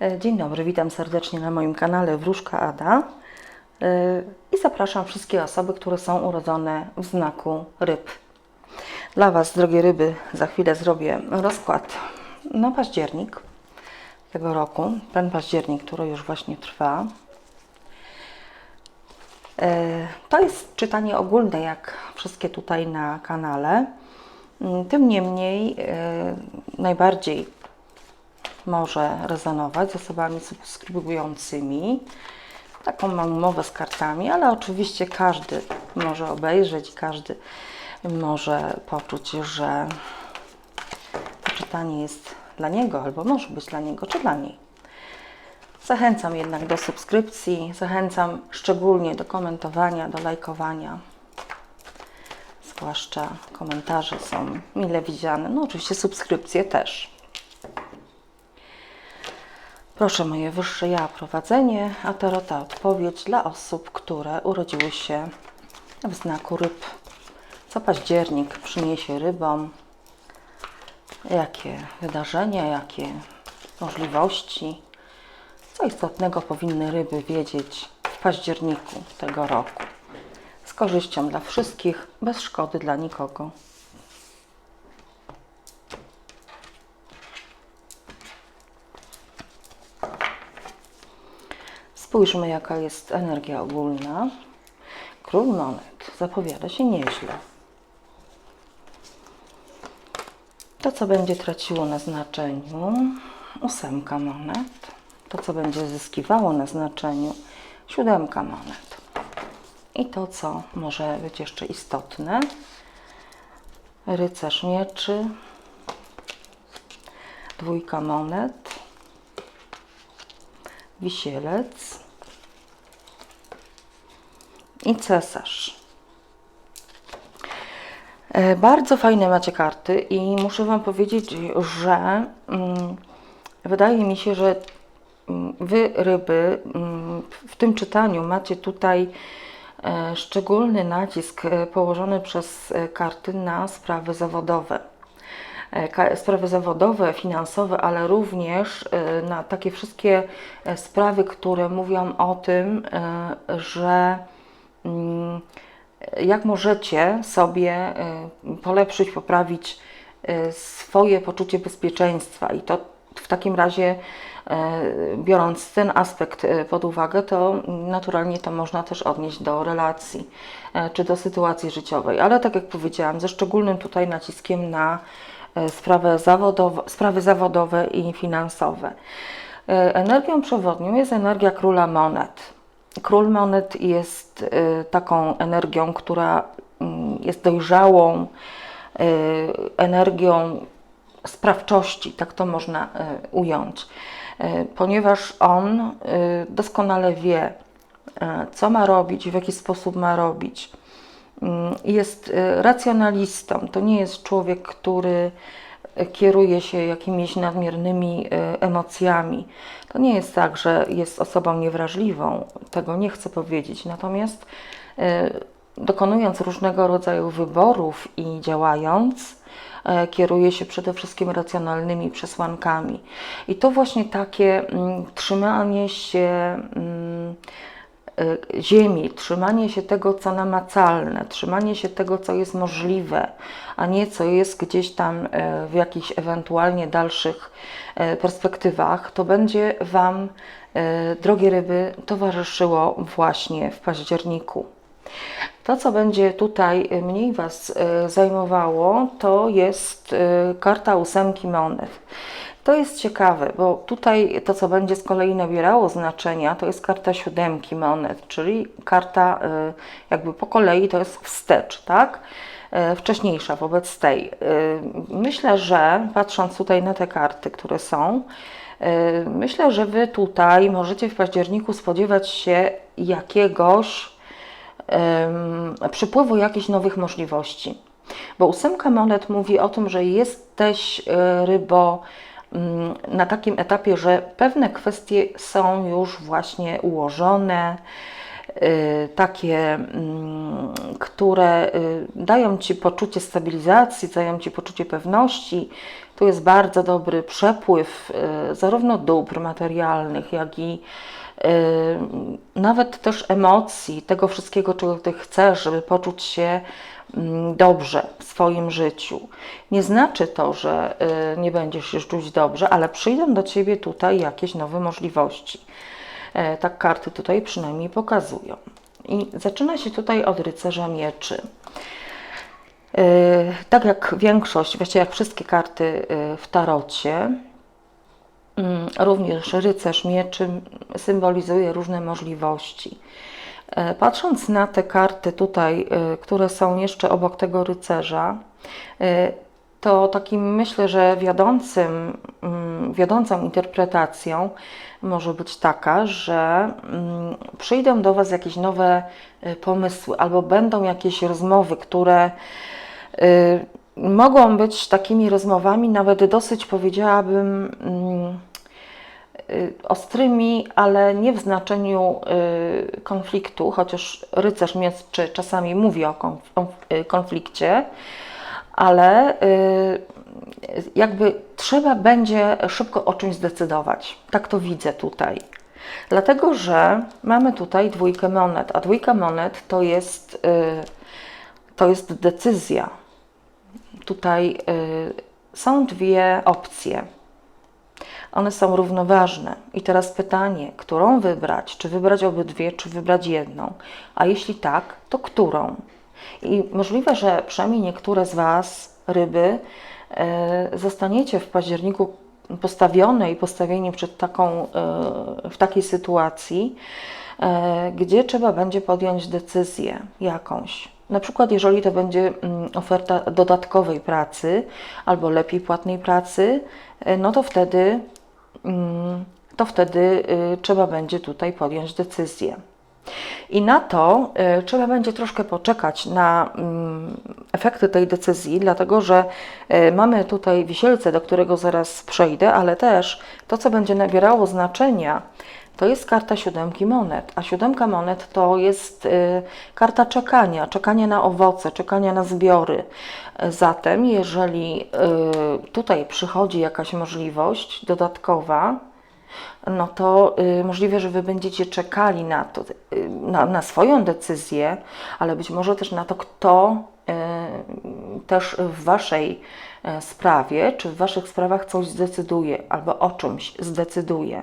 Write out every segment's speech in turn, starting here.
E, Dzień dobry, witam serdecznie na moim kanale Wróżka Ada E, i zapraszam wszystkie osoby, które są urodzone w znaku ryb. Dla Was, drogie ryby, za chwilę zrobię rozkład na październik tego roku. Ten październik, który już właśnie trwa. E, To jest czytanie ogólne, jak wszystkie tutaj na kanale. Mm, Tym niemniej najbardziej może rezonować z osobami subskrybującymi. Taką mam umowę z kartami, ale oczywiście każdy może obejrzeć, każdy może poczuć, że to czytanie jest dla niego, albo może być dla niego, czy dla niej. Zachęcam jednak do subskrypcji, zachęcam szczególnie do komentowania, do lajkowania. Zwłaszcza komentarze są mile widziane. No oczywiście subskrypcje też. Proszę moje wyższe ja prowadzenie, a tarota odpowiedź dla osób, które urodziły się w znaku ryb. Co październik przyniesie rybom? Jakie wydarzenia, jakie możliwości? Co istotnego powinny ryby wiedzieć w październiku tego roku? Z korzyścią dla wszystkich, bez szkody dla nikogo. Spójrzmy, jaka jest energia ogólna. Król monet zapowiada się nieźle. To, co będzie traciło na znaczeniu, ósemka monet. To, co będzie zyskiwało na znaczeniu, siódemka monet. I to, co może być jeszcze istotne, rycerz mieczy, dwójka monet, wisielec i cesarz. E, Bardzo fajne macie karty i muszę Wam powiedzieć, że mm, wydaje mi się, że mm, Wy, ryby, mm, w tym czytaniu macie tutaj e, szczególny nacisk e, położony przez karty na sprawy zawodowe sprawy zawodowe, finansowe, ale również e, na takie wszystkie e, sprawy, które mówią o tym, e, że mm, jak możecie sobie e, polepszyć, poprawić e, swoje poczucie bezpieczeństwa. I to w takim razie e, biorąc ten aspekt e, pod uwagę, to naturalnie to można też odnieść do relacji e, czy do sytuacji życiowej, ale tak jak powiedziałam, ze szczególnym tutaj naciskiem na e, sprawę zawodowe, sprawy zawodowe i finansowe. E, Energią przewodnią jest energia króla monet. Król monet jest e, taką energią, która mm, jest dojrzałą energią sprawczości, tak to można ująć, ponieważ on doskonale wie, co ma robić, w jaki sposób ma robić. Mm, Jest e, racjonalistą, to nie jest człowiek, który e, kieruje się jakimiś nadmiernymi e, emocjami. To nie jest tak, że jest osobą niewrażliwą, tego nie chcę powiedzieć. Natomiast dokonując różnego rodzaju wyborów i działając, kieruje się przede wszystkim racjonalnymi przesłankami. I to właśnie takie mm, trzymanie się mm, ziemi, trzymanie się tego, co namacalne, trzymanie się tego, co jest możliwe, a nie co jest gdzieś tam e, w jakichś ewentualnie dalszych e, perspektywach, to będzie Wam, drogie ryby, towarzyszyło właśnie w październiku. To, co będzie tutaj mniej Was e, zajmowało, to jest e, karta ósemki monet. To jest ciekawe, bo tutaj to, co będzie z kolei nabierało znaczenia, to jest karta siódemki monet, czyli karta jakby po kolei to jest wstecz, tak? Wcześniejsza wobec tej. Myślę, że patrząc tutaj na te karty, które są, myślę, że Wy tutaj możecie w październiku spodziewać się jakiegoś przypływu jakichś nowych możliwości. Bo ósemka monet mówi o tym, że jesteś e, rybo mm, na takim etapie, że pewne kwestie są już właśnie ułożone, takie, mm, które y, dają Ci poczucie stabilizacji, dają Ci poczucie pewności. Tu jest bardzo dobry przepływ y, zarówno dóbr materialnych, jak i nawet też emocji, tego wszystkiego, czego Ty chcesz, żeby poczuć się mm, dobrze w swoim życiu. Nie znaczy to, że nie będziesz się czuć dobrze, ale przyjdą do Ciebie tutaj jakieś nowe możliwości. E, tak karty tutaj przynajmniej pokazują. I zaczyna się tutaj od rycerza mieczy. E, tak jak większość, właściwie jak wszystkie karty e, w tarocie, mm, również rycerz mieczy symbolizuje różne możliwości. Patrząc na te karty tutaj, które są jeszcze obok tego rycerza, to takim myślę, że wiodącym, mm, wiodącą interpretacją może być taka, że mm, przyjdą do Was jakieś nowe y, pomysły albo będą jakieś rozmowy, które y, mogą być takimi rozmowami, nawet dosyć powiedziałabym mm, y, ostrymi, ale nie w znaczeniu konfliktu, chociaż rycerz mieczy czasami mówi o konflikcie ale jakby trzeba będzie szybko o czymś zdecydować. Tak to widzę tutaj. Dlatego, że mamy tutaj dwójkę monet, a dwójka monet to jest, y, to jest decyzja. Tutaj y, są dwie opcje. One są równoważne. I teraz pytanie, którą wybrać? Czy wybrać obydwie, czy wybrać jedną? A jeśli tak, to którą? I możliwe, że przynajmniej niektóre z Was, ryby, zostaniecie w październiku postawione i postawieni przed taką, e, w takiej sytuacji, e, gdzie trzeba będzie podjąć decyzję jakąś. Na przykład, jeżeli to będzie mm, oferta dodatkowej pracy albo lepiej płatnej pracy, no to wtedy, mm, to wtedy y, trzeba będzie tutaj podjąć decyzję. I na to y, trzeba będzie troszkę poczekać na y, efekty tej decyzji, dlatego że y, mamy tutaj wisielce, do którego zaraz przejdę, ale też to, co będzie nabierało znaczenia, to jest karta siódemki monet, a siódemka monet to jest y, karta czekania, czekania na owoce, czekania na zbiory. Zatem, jeżeli tutaj przychodzi jakaś możliwość dodatkowa, no to y, możliwe, że Wy będziecie czekali na to, y, na, na, swoją decyzję, ale być może też na to, kto y, też w Waszej sprawie, czy w Waszych sprawach coś zdecyduje, albo o czymś zdecyduje.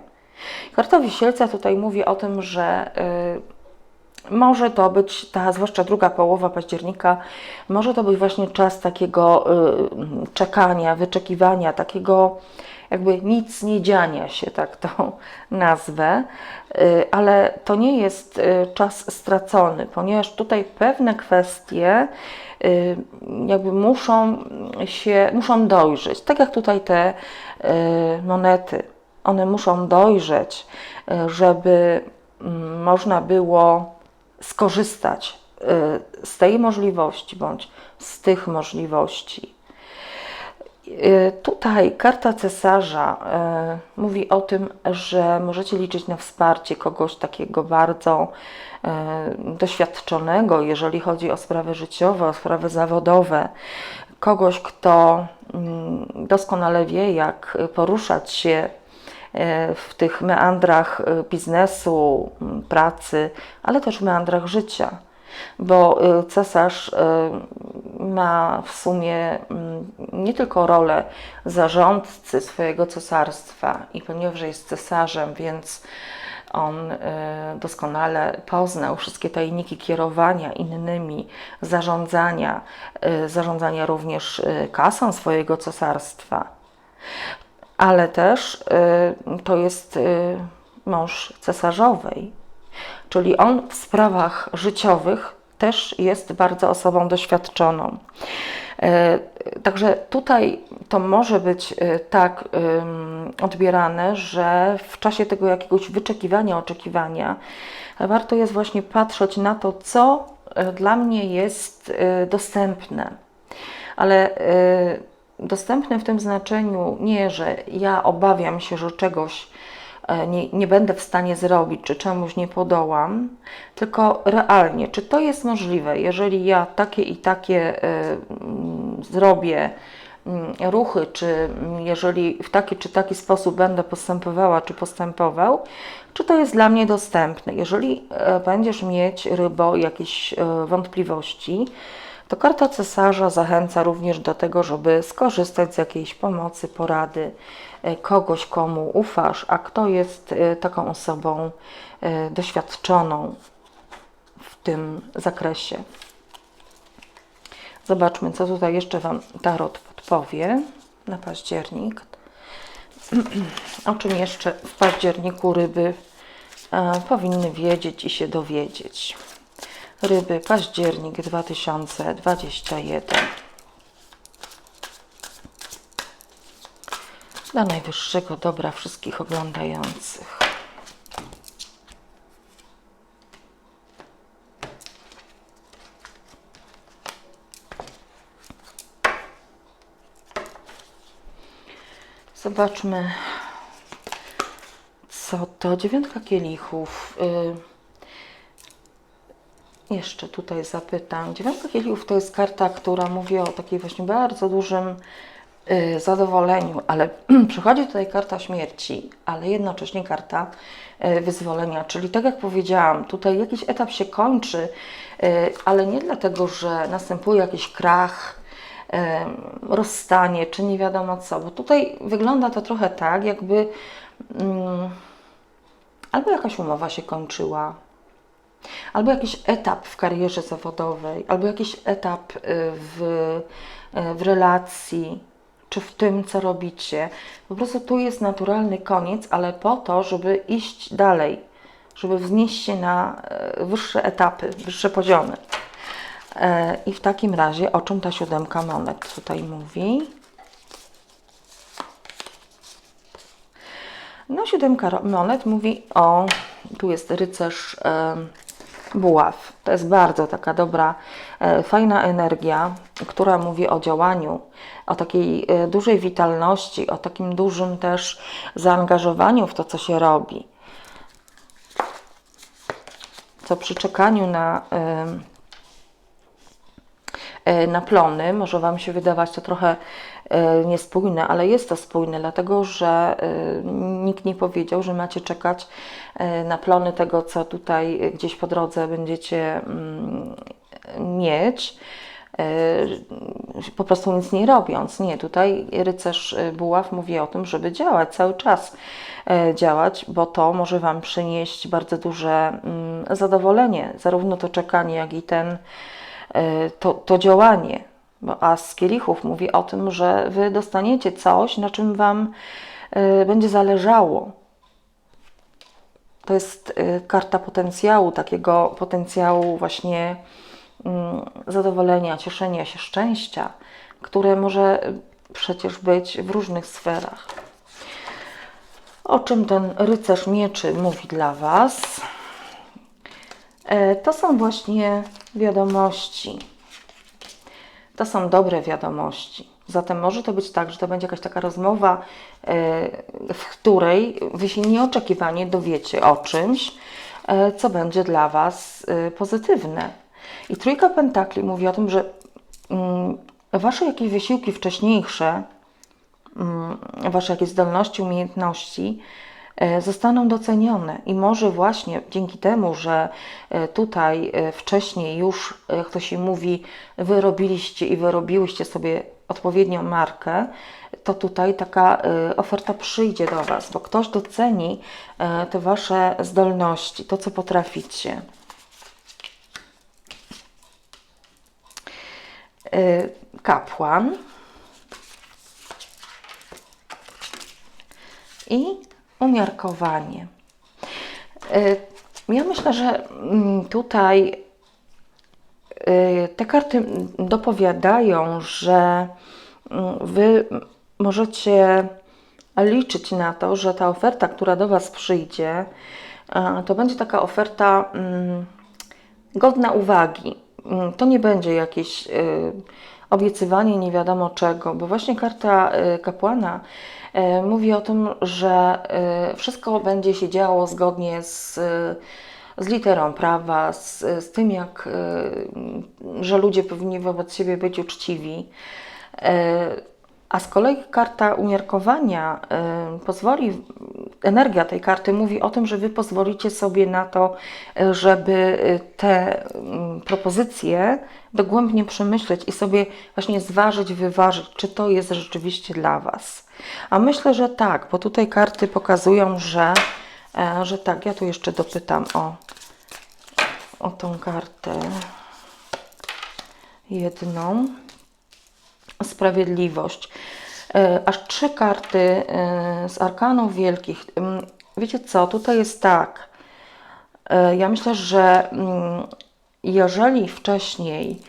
Karta Wisielca tutaj mówi o tym, że może to być, ta zwłaszcza druga połowa października, może to być właśnie czas takiego y, czekania, wyczekiwania, takiego jakby nic nie dziania się, tak to nazwę, y, ale to nie jest y, czas stracony, ponieważ tutaj pewne kwestie y, jakby muszą się, muszą dojrzeć, tak jak tutaj te monety, one muszą dojrzeć, żeby mm, można było skorzystać z tej możliwości bądź z tych możliwości. Y, tutaj karta cesarza y, mówi o tym, że możecie liczyć na wsparcie kogoś takiego bardzo y, doświadczonego, jeżeli chodzi o sprawy życiowe, o sprawy zawodowe, kogoś, kto mm, doskonale wie, jak poruszać się w tych meandrach biznesu, pracy, ale też w meandrach życia bo y, cesarz ma w sumie nie tylko rolę zarządcy swojego cesarstwa i ponieważ jest cesarzem, więc on doskonale poznał wszystkie tajniki kierowania innymi, zarządzania, zarządzania również kasą swojego cesarstwa. Ale też to jest mąż cesarzowej, Czyli on w sprawach życiowych też jest bardzo osobą doświadczoną. E, także tutaj to może być tak odbierane, że w czasie tego jakiegoś wyczekiwania, oczekiwania warto jest właśnie patrzeć na to, co dla mnie jest dostępne. Ale dostępne w tym znaczeniu nie, że ja obawiam się, że czegoś e, nie, nie będę w stanie zrobić, czy czemuś nie podołam, tylko realnie, czy to jest możliwe, jeżeli ja takie i takie mm, zrobię mm, ruchy, czy mm, jeżeli w taki czy taki sposób będę postępowała, czy postępował, czy to jest dla mnie dostępne. Jeżeli e, będziesz mieć, rybo, jakieś e, wątpliwości, to karta cesarza zachęca również do tego, żeby skorzystać z jakiejś pomocy, porady e, kogoś, komu ufasz, a kto jest e, taką osobą e, doświadczoną w tym zakresie. Zobaczmy, co tutaj jeszcze Wam Tarot podpowie na październik. O czym jeszcze w październiku ryby powinny wiedzieć i się dowiedzieć. Ryby, październik 2021. Dla najwyższego dobra wszystkich oglądających. Zobaczmy, co to. Dziewiątka kielichów. Y, jeszcze tutaj zapytam. Dziewiątka kielichów to jest karta, która mówi o takiej właśnie bardzo dużym y, zadowoleniu, ale przychodzi tutaj karta śmierci, ale jednocześnie karta y, wyzwolenia. Czyli tak jak powiedziałam, tutaj jakiś etap się kończy, y, ale nie dlatego, że następuje jakiś krach, em, rozstanie, czy nie wiadomo co, bo tutaj wygląda to trochę tak, jakby mm, albo jakaś umowa się kończyła, albo jakiś etap w karierze zawodowej, albo jakiś etap y, w, y, w relacji, czy w tym, co robicie. Po prostu tu jest naturalny koniec, ale po to, żeby iść dalej, żeby wznieść się na e, wyższe etapy, wyższe poziomy. E, I w takim razie, o czym ta siódemka monet tutaj mówi? No, siódemka monet mówi o, tu jest rycerz buław. To jest bardzo taka dobra, e, fajna energia, która mówi o działaniu, o takiej e, dużej witalności, o takim dużym też zaangażowaniu w to, co się robi. Co przy czekaniu na, e, na plony może Wam się wydawać to trochę e, niespójne, ale jest to spójne, dlatego że e, nikt nie powiedział, że macie czekać e, na plony tego, co tutaj e, gdzieś po drodze będziecie mm, mieć. e, Po prostu nic nie robiąc. Nie, tutaj rycerz e, buław mówi o tym, żeby działać, cały czas e, działać, bo to może Wam przynieść bardzo duże mm, zadowolenie, zarówno to czekanie, jak i ten, e, to, to działanie. As z kielichów mówi o tym, że Wy dostaniecie coś, na czym Wam e, będzie zależało. To jest y, karta potencjału, takiego potencjału właśnie mm, zadowolenia, cieszenia się, szczęścia, które może przecież być w różnych sferach. O czym ten rycerz mieczy mówi dla Was? E, To są właśnie wiadomości. To są dobre wiadomości. Zatem może to być tak, że to będzie jakaś taka rozmowa, e, w której Wy się nieoczekiwanie dowiecie o czymś, e, co będzie dla Was e, pozytywne. I Trójka Pentakli mówi o tym, że mm, Wasze jakieś wysiłki wcześniejsze, mm, Wasze jakieś zdolności, umiejętności zostaną docenione i może właśnie dzięki temu, że e, tutaj e, wcześniej już, e, jak to się mówi, wyrobiliście i wyrobiłyście sobie odpowiednią markę, to tutaj taka e, oferta przyjdzie do Was, bo ktoś doceni e, te Wasze zdolności, to co potraficie. E, Kapłan. i umiarkowanie. Y, Ja myślę, że mm, tutaj y, te karty dopowiadają, że mm, Wy możecie liczyć na to, że ta oferta, która do Was przyjdzie, to będzie taka oferta mm, godna uwagi. To nie będzie jakieś y, obiecywanie nie wiadomo czego, bo właśnie karta y, kapłana E, Mówi o tym, że e, wszystko będzie się działo zgodnie z, z literą prawa, z, z tym, jak, że ludzie powinni wobec siebie być uczciwi. A z kolei karta umiarkowania e, pozwoli, energia tej karty mówi o tym, że Wy pozwolicie sobie na to, e, żeby e, te mm, propozycje dogłębnie przemyśleć i sobie właśnie zważyć, wyważyć, czy to jest rzeczywiście dla Was. A myślę, że tak, bo tutaj karty pokazują, że, e, że tak. Ja tu jeszcze dopytam o, o tą kartę jedną sprawiedliwość. E, Aż trzy karty e, z arkanów wielkich. Ym, Wiecie co, tutaj jest tak. E, Ja myślę, że mm, jeżeli wcześniej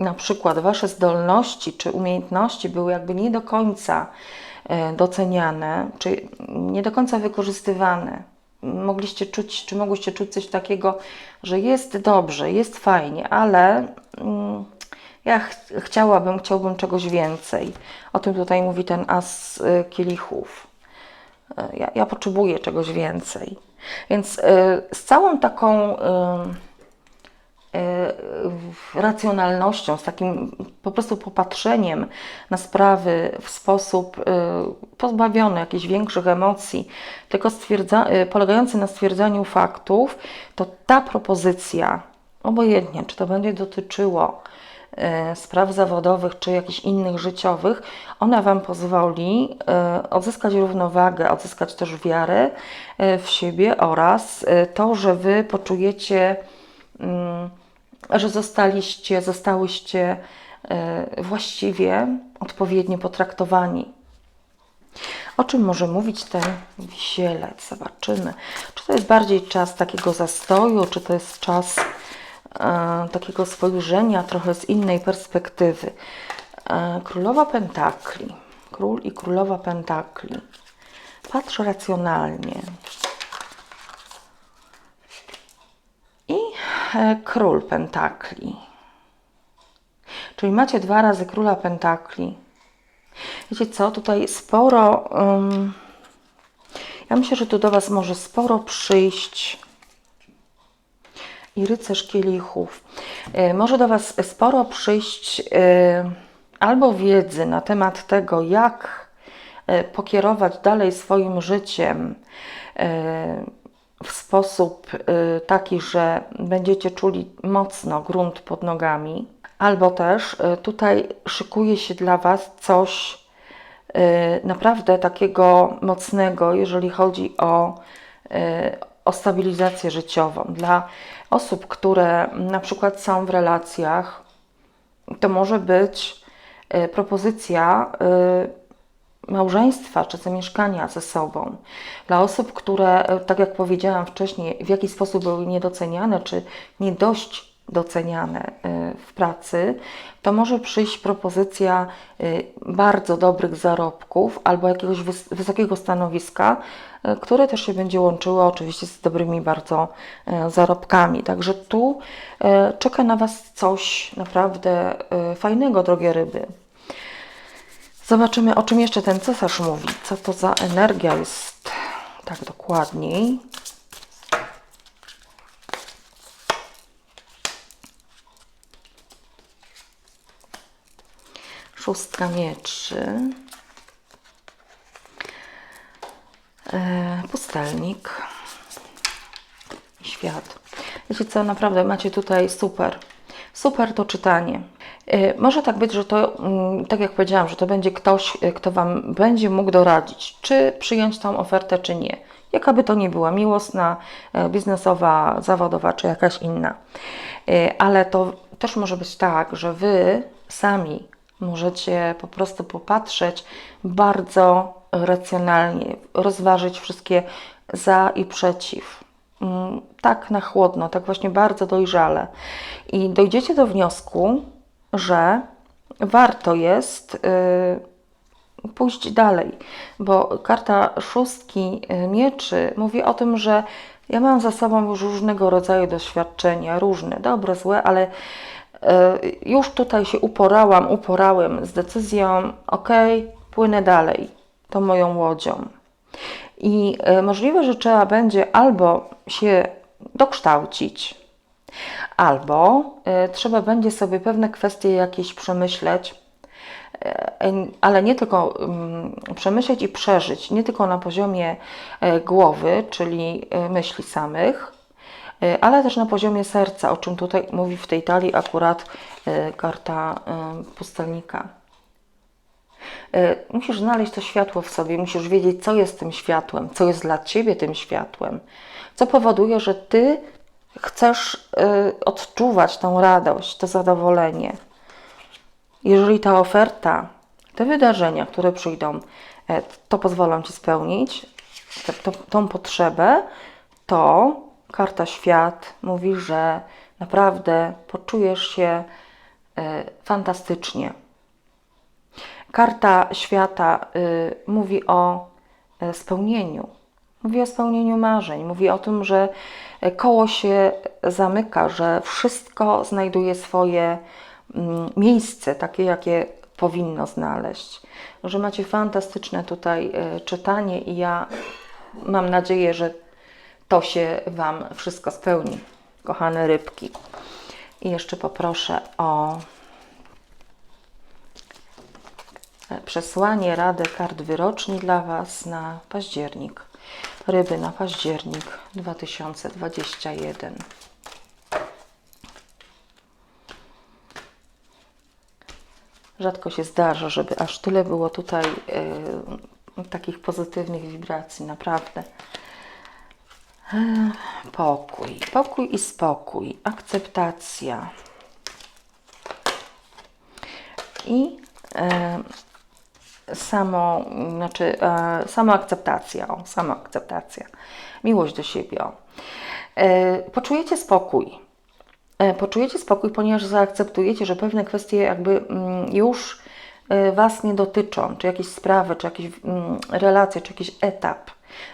na przykład Wasze zdolności czy umiejętności były jakby nie do końca doceniane, czy nie do końca wykorzystywane, mogliście czuć, czy mogłyście czuć coś takiego, że jest dobrze, jest fajnie, ale mm, ja ch chciałabym, chciałbym czegoś więcej. O tym tutaj mówi ten as y, kielichów. Y, Ja, ja potrzebuję czegoś więcej. Więc y, z całą taką y, y, racjonalnością, z takim po prostu popatrzeniem na sprawy w sposób y, pozbawiony jakichś większych emocji, tylko stwierdza, polegający na stwierdzaniu faktów, to ta propozycja, obojętnie, czy to będzie dotyczyło spraw zawodowych, czy jakichś innych życiowych, ona Wam pozwoli y, odzyskać równowagę, odzyskać też wiarę y, w siebie oraz to, że Wy poczujecie, mm, że zostaliście, zostałyście właściwie odpowiednio potraktowani. O czym może mówić ten wisielec? Zobaczymy. Czy to jest bardziej czas takiego zastoju, czy to jest czas e, takiego spojrzenia trochę z innej perspektywy? E, Królowa Pentakli. Król i Królowa Pentakli. Patrz racjonalnie. I e, Król Pentakli. Czyli macie dwa razy Króla Pentakli. Wiecie co, tutaj sporo. ym, ja myślę, że tu do Was może sporo przyjść. I rycerz kielichów. Y, może do Was sporo przyjść y, albo wiedzy na temat tego, jak y, pokierować dalej swoim życiem w sposób taki, że będziecie czuli mocno grunt pod nogami, albo też tutaj szykuje się dla Was coś naprawdę takiego mocnego, jeżeli chodzi o, o stabilizację życiową. Dla osób, które na przykład są w relacjach, to może być y, propozycja y, małżeństwa czy zamieszkania ze sobą. Dla osób, które, tak jak powiedziałam wcześniej, w jakiś sposób były niedoceniane czy nie dość doceniane e, w pracy, to może przyjść propozycja e, bardzo dobrych zarobków albo jakiegoś wys- wysokiego stanowiska, e, które też się będzie łączyło oczywiście z dobrymi bardzo zarobkami. Także tu czeka na Was coś naprawdę fajnego, drogie ryby. Zobaczymy, o czym jeszcze ten cesarz mówi. Co to za energia jest tak dokładniej. Szóstka mieczy. E, pustelnik. I świat. Wiecie co, naprawdę macie tutaj super. Super to czytanie. Y, Może tak być, że to, mm, tak jak powiedziałam, że to będzie ktoś, y, kto Wam będzie mógł doradzić, czy przyjąć tą ofertę, czy nie. Jaka by to nie była, miłosna, e, biznesowa, zawodowa, czy jakaś inna. Ale to też może być tak, że Wy sami możecie po prostu popatrzeć bardzo racjonalnie, rozważyć wszystkie za i przeciw mm, tak na chłodno, tak właśnie bardzo dojrzale. I dojdziecie do wniosku, że warto jest y, pójść dalej, bo karta szóstki y, mieczy mówi o tym, że ja mam za sobą już różnego rodzaju doświadczenia, różne, dobre, złe, ale już tutaj się uporałam, uporałem z decyzją, ok, płynę dalej tą moją łodzią. I e, możliwe, że trzeba będzie albo się dokształcić, albo e, trzeba będzie sobie pewne kwestie jakieś przemyśleć, ale nie tylko mm, przemyśleć i przeżyć, nie tylko na poziomie głowy, czyli myśli samych, ale też na poziomie serca, o czym tutaj mówi w tej talii akurat e, karta e, pustelnika. E, Musisz znaleźć to światło w sobie, musisz wiedzieć, co jest tym światłem, co jest dla ciebie tym światłem, co powoduje, że ty chcesz e, odczuwać tą radość, to zadowolenie. Jeżeli ta oferta, te wydarzenia, które przyjdą, e, to pozwolą ci spełnić tą potrzebę, to karta świat mówi, że naprawdę poczujesz się e, fantastycznie. Karta świata y, mówi o e, spełnieniu. Mówi o spełnieniu marzeń, mówi o tym, że e, koło się zamyka, że wszystko znajduje swoje mm, miejsce, takie jakie powinno znaleźć. Że macie fantastyczne tutaj e, czytanie i ja mam nadzieję, że to się Wam wszystko spełni, kochane rybki. I jeszcze poproszę o przesłanie, radę kart wyroczni dla Was na październik. Ryby na październik 2021. Rzadko się zdarza, żeby aż tyle było tutaj e, takich pozytywnych wibracji, naprawdę. Pokój, pokój i spokój, akceptacja. I e, samo, znaczy e, samoakceptacja, o, samoakceptacja, miłość do siebie. E, poczujecie spokój. E, poczujecie spokój, ponieważ zaakceptujecie, że pewne kwestie jakby mm, już e, Was nie dotyczą, czy jakieś sprawy, czy jakieś mm, relacje, czy jakiś etap.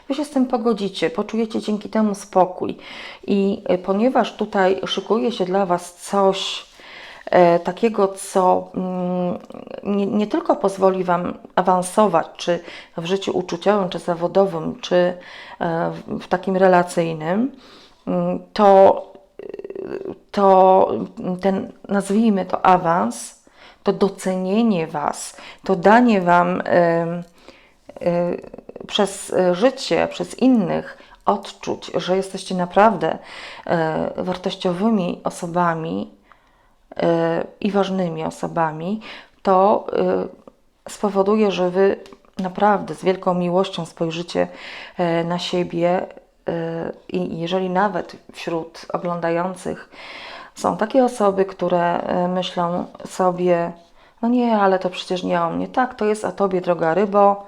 Wy się z tym pogodzicie, poczujecie dzięki temu spokój. I e, ponieważ tutaj szykuje się dla Was coś, e, takiego, co mm, nie, nie tylko pozwoli Wam awansować, czy w życiu uczuciowym, czy zawodowym, czy e, w, w takim relacyjnym, mm, to, to ten, nazwijmy to awans, to docenienie Was, to danie Wam y, przez e, życie, przez innych odczuć, że jesteście naprawdę e, wartościowymi osobami i ważnymi osobami, to spowoduje, że Wy naprawdę z wielką miłością spojrzycie na siebie i jeżeli nawet wśród oglądających są takie osoby, które myślą sobie, no nie, ale to przecież nie o mnie. Tak, to jest o Tobie, droga rybo,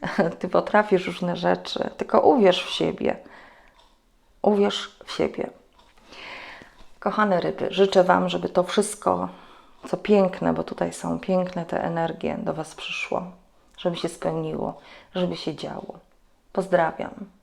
ty potrafisz różne rzeczy, tylko uwierz w siebie. Uwierz w siebie. Kochane ryby, życzę Wam, żeby to wszystko, co piękne, bo tutaj są piękne te energie, do Was przyszło, żeby się spełniło, żeby się działo. Pozdrawiam.